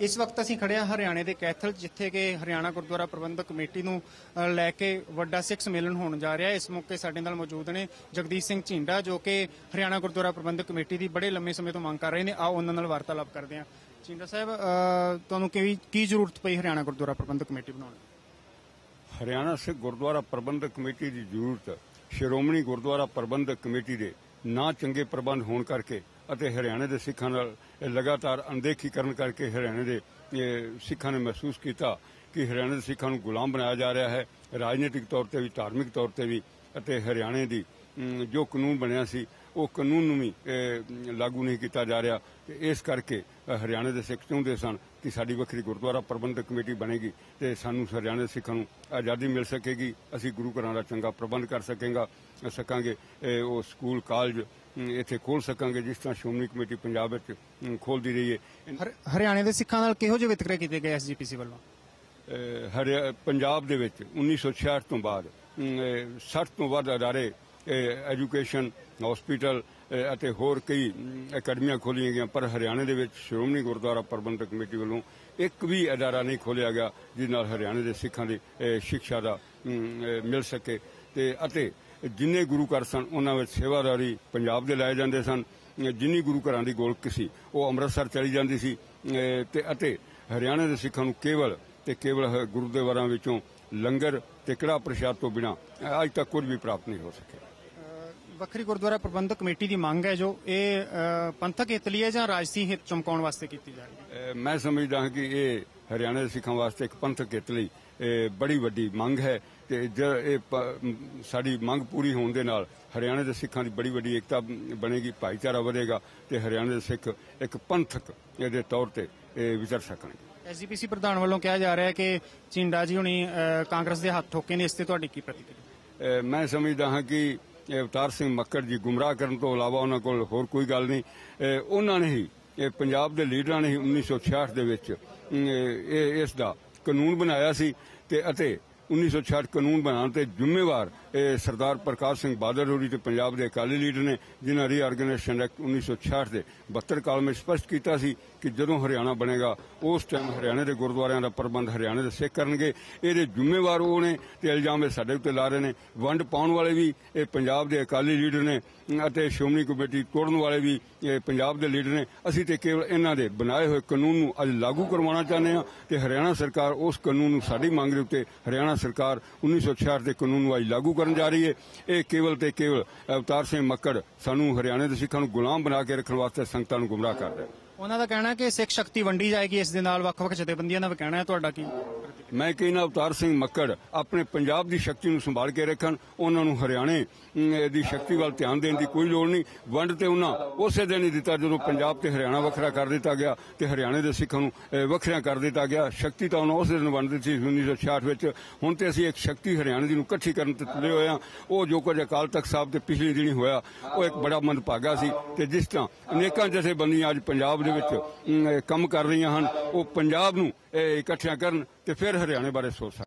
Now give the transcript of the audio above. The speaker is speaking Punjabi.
ਇਸ ਵਕਤ ਅਸੀਂ ਖੜੇ ਹਾਂ ਹਰਿਆਣੇ ਦੇ ਕੈਥਲ, ਜਿੱਥੇ ਕਿ ਹਰਿਆਣਾ ਗੁਰਦੁਆਰਾ ਪ੍ਰਬੰਧਕ ਕਮੇਟੀ ਨੂੰ ਲੈ ਕੇ ਵੱਡਾ ਸਿੱਖ ਸੰਮੇਲਨ ਹੋਣ ਜਾ ਰਿਹਾ ਹੈ। ਇਸ ਮੌਕੇ ਸਾਡੇ ਨਾਲ ਮੌਜੂਦ ਨੇ ਜਗਦੀਸ਼ ਸਿੰਘ ਝਿੰਡਾ, ਜੋ ਕਿ ਹਰਿਆਣਾ ਗੁਰਦੁਆਰਾ ਪ੍ਰਬੰਧਕ ਕਮੇਟੀ ਦੀ ਬੜੇ ਲੰਮੇ ਸਮੇਂ ਤੋਂ ਮੰਗ ਕਰ ਰਹੇ ਨੇ। ਆਓ ਉਹਨਾਂ ਨਾਲ ਵਾਰਤਾਲਾਪ ਕਰਦੇ ਹਾਂ। ਝਿੰਡਾ ਸਾਹਿਬ ਤੁਹਾਨੂੰ ਕੀ ਕੀ ਜ਼ਰੂਰਤ ਪਈ ਹਰਿਆਣਾ ਗੁਰਦੁਆਰਾ ਪ੍ਰਬੰਧਕ ਕਮੇਟੀ ਬਣਾਉਣ ਦੀ ਹਰਿਆਣਾ ਸਿੱਖ ਗੁਰਦੁਆਰਾ ਪ੍ਰਬੰਧਕ ਕਮੇਟੀ ਦੀ ਜ਼ਰੂਰਤ ਸ਼੍ਰੋਮਣੀ ਗੁਰਦੁਆਰਾ ਪ੍ਰਬੰਧਕ ਕਮੇਟੀ ਦੇ ਨਾ ਚੰਗੇ ਪ੍ਰਬੰਧ ਹੋਣ ਕਰਕੇ ਅਤੇ ਹਰਿਆਣੇ ਦੇ ਸਿੱਖਾਂ ਨਾਲ ਲਗਾਤਾਰ ਅਣਦੇਖੀ ਕਰਨ ਕਰਕੇ ਹਰਿਆਣੇ ਦੇ ਸਿੱਖਾਂ ਨੇ ਮਹਿਸੂਸ ਕੀਤਾ ਕਿ ਹਰਿਆਣੇ ਦੇ ਸਿੱਖਾਂ ਨੂੰ ਗੁਲਾਮ ਬਣਾਇਆ ਜਾ ਰਿਹਾ ਹੈ, ਰਾਜਨੀਤਿਕ ਤੌਰ ਤੇ ਵੀ, ਧਾਰਮਿਕ ਤੌਰ ਤੇ ਵੀ ਅਤੇ ਹਰਿਆਣੇ ਦੀ ਜੋ ਕਾਨੂੰਨ ਬਣਿਆ ਸੀ, ਉਹ ਕਾਨੂੰਨ ਨੂੰ ਵੀ ਲਾਗੂ ਨਹੀਂ ਕੀਤਾ ਜਾ ਰਿਹਾ। ਤੇ ਇਸ ਕਰਕੇ ਹਰਿਆਣੇ ਦੇ ਸਿੱਖ ਚਾਹੁੰਦੇ ਸਨ ਕਿ ਸਾਡੀ ਵੱਖਰੀ ਗੁਰਦੁਆਰਾ ਪ੍ਰਬੰਧਕ ਕਮੇਟੀ ਬਣੇਗੀ ਤੇ ਸਾਨੂੰ ਹਰਿਆਣੇ ਸਿੱਖਾਂ ਨੂੰ ਆਜ਼ਾਦੀ ਮਿਲ ਸਕੇਗੀ। ਅਸੀਂ ਗੁਰੂ ਘਰਾਂ ਦਾ ਚੰਗਾ ਪ੍ਰਬੰਧ ਕਰ ਸਕੇਗਾ ਸਕਾਂਗੇ ਉਹ ਸਕੂਲ ਕਾਲਜ ਇੱਥੇ ਖੋਲ ਸਕਾਂਗੇ ਜਿਸ ਤਰ੍ਹਾਂ ਸ਼੍ਰੋਮਣੀ ਕਮੇਟੀ ਪੰਜਾਬ ਵਿੱਚ ਖੋਲਦੀ ਰਹੀ ਹੈ। ਹਰ- ਹਰਿਆਣੇ ਦੇ ਸਿੱਖਾਂ ਨਾਲ ਕਿਹੋ ਜਿਹੇ ਵਿਤਕਰੇ ਕੀਤੇ ਗਏ ਐਸਜੀਪੀਸੀ ਵੱਲੋਂ? ਪੰਜਾਬ ਦੇ ਵਿੱਚ 1966 ਤੋਂ ਬਾਅਦ ਅਮ, ਅਹ 60 ਤੋਂ ਵੱਧ ਅਦਾਰੇ ਐਜੂਕੇਸ਼ਨ ਹਸਪੀਟਲ ਅਤੇ ਹੋਰ ਕਈ ਅਕੈਡਮੀਆਂ ਖੋਲੀਆਂ ਗਈਆਂ ਪਰ ਹਰਿਆਣੇ ਦੇ ਵਿੱਚ ਸ਼੍ਰੋਮਣੀ ਗੁਰਦੁਆਰਾ ਪ੍ਰਬੰਧਕ ਕਮੇਟੀ ਵੱਲੋਂ ਇੱਕ ਵੀ ਅਦਾਰਾ ਨਹੀਂ ਖੋਲਿਆ ਗਿਆ ਜਿਸ ਨਾਲ ਹਰਿਆਣੇ ਦੇ ਸਿੱਖਾਂ ਦੀ ਅਹ, ਸਿੱਖਿਆ ਦਾ ਮਿਲ ਸਕੇ। ਤੇ ਅਤੇ ਜਿੰਨੇ ਗੁਰੂ ਘਰ ਸਨ ਉਹਨਾਂ ਵਿੱਚ ਸੇਵਾਦਾਰੀ ਪੰਜਾਬ ਦੇ ਲਾਏ ਜਾਂਦੇ ਸਨ। ਜਿੰਨੀ ਗੁਰੂ ਘਰਾਂ ਦੀ ਗੋਲਕ ਸੀ ਉਹ ਅੰਮ੍ਰਿਤਸਰ ਚਲੀ ਜਾਂਦੀ ਸੀ। ਤੇ ਅਤੇ ਹਰਿਆਣੇ ਦੇ ਸਿੱਖਾਂ ਨੂੰ ਕੇਵਲ ਤੇ ਕੇਵਲ ਗੁਰਦੁਆਰਾਂ ਵਿੱਚੋਂ ਲੰਗਰ ਤੇ ਕੜਾ ਪ੍ਰਸ਼ਾਦ ਤੋਂ ਬਿਨਾ ਅੱਜ ਤੱਕ ਕੁਝ ਵੀ ਪ੍ਰਾਪਤ ਨਹੀਂ ਹੋ ਸਕਿਆ। ਵੱਖਰੀ ਗੁਰਦੁਆਰਾ ਪ੍ਰਬੰਧਕ ਕਮੇਟੀ ਦੀ ਮੰਗ ਹੈ ਜੋ ਇਹ ਪੰਥਕ ਹਿੱਤ ਲਈ ਹੈ ਜਾਂ ਰਾਜਸੀ ਹਿੱਤ ਚਮਕਾਉਣ ਵਾਸਤੇ ਕੀਤੀ ਜਾ ਰਹੀ ਹੈ? ਮੈਂ ਸਮਝਦਾ ਹਾਂ ਕਿ ਇਹ ਹਰਿਆਣਾ ਦੇ ਸਿੱਖਾਂ ਵਾਸਤੇ ਇੱਕ ਪੰਥਕ ਹਿੱਤ ਲਈ ਇਹ ਬੜੀ ਵੱਡੀ ਮੰਗ ਹੈ ਤੇ ਜ ਇਹ ਸਾਡੀ ਮੰਗ ਪੂਰੀ ਹੋਣ ਦੇ ਨਾਲ ਹਰਿਆਣਾ ਦੇ ਸਿੱਖਾਂ ਦੀ ਬੜੀ ਵੱਡੀ ਏਕਤਾ ਬਣੇਗੀ ਭਾਈਚਾਰਾ ਵਧੇਗਾ ਤੇ ਹਰਿਆਣਾ ਦੇ ਸਿੱਖ ਇੱਕ ਪੰਥਕ ਇਹਦੇ ਤੌਰ ਤੇ ਇਹ ਵਿਚਰ ਸਕਣਗੇ। ਐਸਜੀਪੀਸੀ ਪ੍ਰਧਾਨ ਵੱਲੋਂ ਕਿਹਾ ਜਾ ਰਿਹਾ ਹੈ ਕਿ ਚਿੰਡਾ ਜੀ ਹੁਣੀ ਕਾਂਗਰਸ ਦੇ ਹੱਥ ਠੋਕੇ ਨੇ ਇਸ ਤੇ ਤੁਹਾਡੀ ਕੀ ਪ੍ਰਤੀਕਿਰਿਆ? ਮੈਂ ਸਮਝਦਾ ਹਾਂ ਕਿ ਅਵਤਾਰ ਸਿੰਘ ਮੱਕੜ ਜੀ ਗੁੰਮਰਾਹ ਕਰਨ ਤੋਂ ਇਲਾਵਾ ਉਹਨਾਂ ਕੋਲ ਹੋਰ ਕੋਈ ਗੱਲ ਨਹੀਂ। ਅਹ ਉਹਨਾਂ ਨੇ ਹੀ, ਇਹ ਪੰਜਾਬ ਦੇ ਲੀਡਰਾਂ ਨੇ ਹੀ 1966 ਦੇ ਵਿੱਚ ਇਹ ਇਸ ਦਾ ਕਾਨੂੰਨ ਬਣਾਇਆ ਸੀ ਤੇ ਅਤੇ 1966 ਕਾਨੂੰਨ ਬਣਾਉਣ ਤੇ ਜ਼ਿੰਮੇਵਾਰ ਇਹ ਸਰਦਾਰ ਪ੍ਰਕਾਸ਼ ਸਿੰਘ ਬਾਦਲ ਹੋਰੀ ਤੇ ਪੰਜਾਬ ਦੇ ਅਕਾਲੀ ਲੀਡਰ ਨੇ ਜਿਨ੍ਹਾਂ ਰੀਆਰਗੇਨਾਈਜੇਸ਼ਨ ਐਕਟ 1966 ਦੇ 72 ਕਾਲ ਵਿੱਚ ਸਪਸ਼ਟ ਕੀਤਾ ਸੀ ਕਿ ਜਦੋਂ ਹਰਿਆਣਾ ਬਣੇਗਾ, ਉਸ ਟਾਈਮ ਹਰਿਆਣੇ ਦੇ ਗੁਰਦੁਆਰਿਆਂ ਦਾ ਪ੍ਰਬੰਧ ਹਰਿਆਣੇ ਦੇ ਸਿੱਖ ਕਰਨਗੇ। ਇਹਦੇ ਜ਼ਿੰਮੇਵਾਰ ਉਹ ਨੇ ਤੇ ਇਲਜ਼ਾਮ ਇਹ ਸਾਡੇ ਉੱਤੇ ਲਾ ਰਹੇ ਨੇ। ਵੰਡ ਪਾਉਣ ਵਾਲੇ ਵੀ ਇਹ ਪੰਜਾਬ ਦੇ ਅਕਾਲੀ ਲੀਡਰ ਨੇ ਅਤੇ ਸ਼੍ਰੋਮਣੀ ਕਮੇਟੀ ਤੋੜਨ ਵਾਲੇ ਵੀ ਇਹ ਪੰਜਾਬ ਦੇ ਲੀਡਰ ਨੇ। ਅਸੀਂ ਤੇ ਕੇਵਲ ਇਹਨਾਂ ਦੇ ਬਣਾਏ ਹੋਏ ਕਾਨੂੰਨ ਨੂੰ ਅੱਜ ਲਾਗੂ ਕਰਵਾਉਣਾ ਚਾਹੁੰਦੇ ਹਾਂ ਤੇ ਹਰਿਆਣਾ ਸਰਕਾਰ ਉਸ ਕਾਨੂੰਨ ਨੂੰ ਸਾਡੀ ਮੰਗ ਦੇ ਉੱਤੇ ਹਰਿਆਣਾ ਸਰਕਾਰ 1966 ਦੇ ਕਾਨੂੰਨ ਨੂੰ ਅੱਜ ਲਾਗੂ ਕਰਨ ਜਾ ਰਹੀ ਹੈ। ਇਹ ਕੇਵਲ ਤੇ ਕੇਵਲ ਅਵਤਾਰ ਸਿੰਘ ਮੱਕੜ ਸਾਨੂੰ ਹਰਿਆਣੇ ਦੇ ਸਿੱਖਾਂ ਨੂੰ ਗੁਲਾਮ ਬਣਾ ਕੇ ਰੱਖਣ ਵਾਸਤੇ ਸੰਗਤਾਂ ਨੂੰ ਗੁੰਮਰਾਹ ਕਰ ਰਿਹਾ ਉਹਨਾਂ ਦਾ ਕਹਿਣਾ ਕਿ ਸਿੱਖ ਸ਼ਕਤੀ ਵੰਡੀ ਜਾਏਗੀ ਇਸ ਦੇ ਨਾਲ ਵੱਖ-ਵੱਖ ਜਥੇਬੰਦੀਆਂ ਦਾ ਵੀ ਕਹਿਣਾ ਹੈ। ਤੁਹਾਡਾ ਕੀ? ਮੈਂ ਕਹਿੰਦਾ ਅਵਤਾਰ ਸਿੰਘ ਮੱਕੜ ਆਪਣੇ ਪੰਜਾਬ ਦੀ ਸ਼ਕਤੀ ਨੂੰ ਸੰਭਾਲ ਕੇ ਰੱਖਣ ਉਹਨਾਂ ਨੂੰ ਹਰਿਆਣੇ ਦੀ ਸ਼ਕਤੀ ਵੱਲ ਧਿਆਨ ਦੇਣ ਦੀ ਕੋਈ ਲੋੜ ਨਹੀਂ। ਵੰਡ ਤੇ ਉਹਨਾਂ ਉਸੇ ਦਿਨ ਹੀ ਦਿੱਤਾ ਜਦੋਂ ਪੰਜਾਬ ਤੇ ਹਰਿਆਣਾ ਵੱਖਰਾ ਕਰ ਦਿੱਤਾ ਗਿਆ ਤੇ ਹਰਿਆਣੇ ਦੇ ਸਿੱਖਾਂ ਨੂੰ ਅਹ, ਕਰ ਦਿੱਤਾ ਗਿਆ। ਸ਼ਕਤੀ ਤਾਂ ਉਹਨਾਂ ਉਸੇ ਦਿਨ ਵੰਡ ਦਿੱਤੀ ਸੀ 1966 ਵਿੱਚ। ਹੁਣ ਤੇ ਅਸੀਂ ਇੱਕ ਸ਼ਕਤੀ ਹਰਿਆਣੇ ਦੀ ਨੂੰ ਇਕੱਠੀ ਕਰਨ ਤੇ ਤੁਲੇ ਹੋਏ ਹਾਂ। ਉਹ ਜੋ ਕੁਝ ਅਕਾਲ ਤਖਤ ਸਾਹਿਬ ਦੇ ਪਿਛਲੇ ਦਿਨੀ ਹੋਇਆ ਉਹ ਇੱਕ ਬੜਾ ਮੰਦਭਾਗਾ ਸੀ ਤੇ ਜਿਸ ਤਰ੍ਹਾਂ ਅਨੇਕਾਂ ਜਥੇਬੰਦੀਆਂ ਅੱਜ ਪੰਜਾਬ ਦੇ ਵਿੱਚ ਕੰਮ ਕਰ ਰਹੀਆਂ ਹਨ ਉਹ ਪੰਜਾਬ ਨੂੰ ਇਕੱਠਿਆਂ ਕਰਨ ਤੇ ਫਿਰ ਹਰਿਆਣੇ ਬਾਰੇ ਸੋਚ ਸਕਣ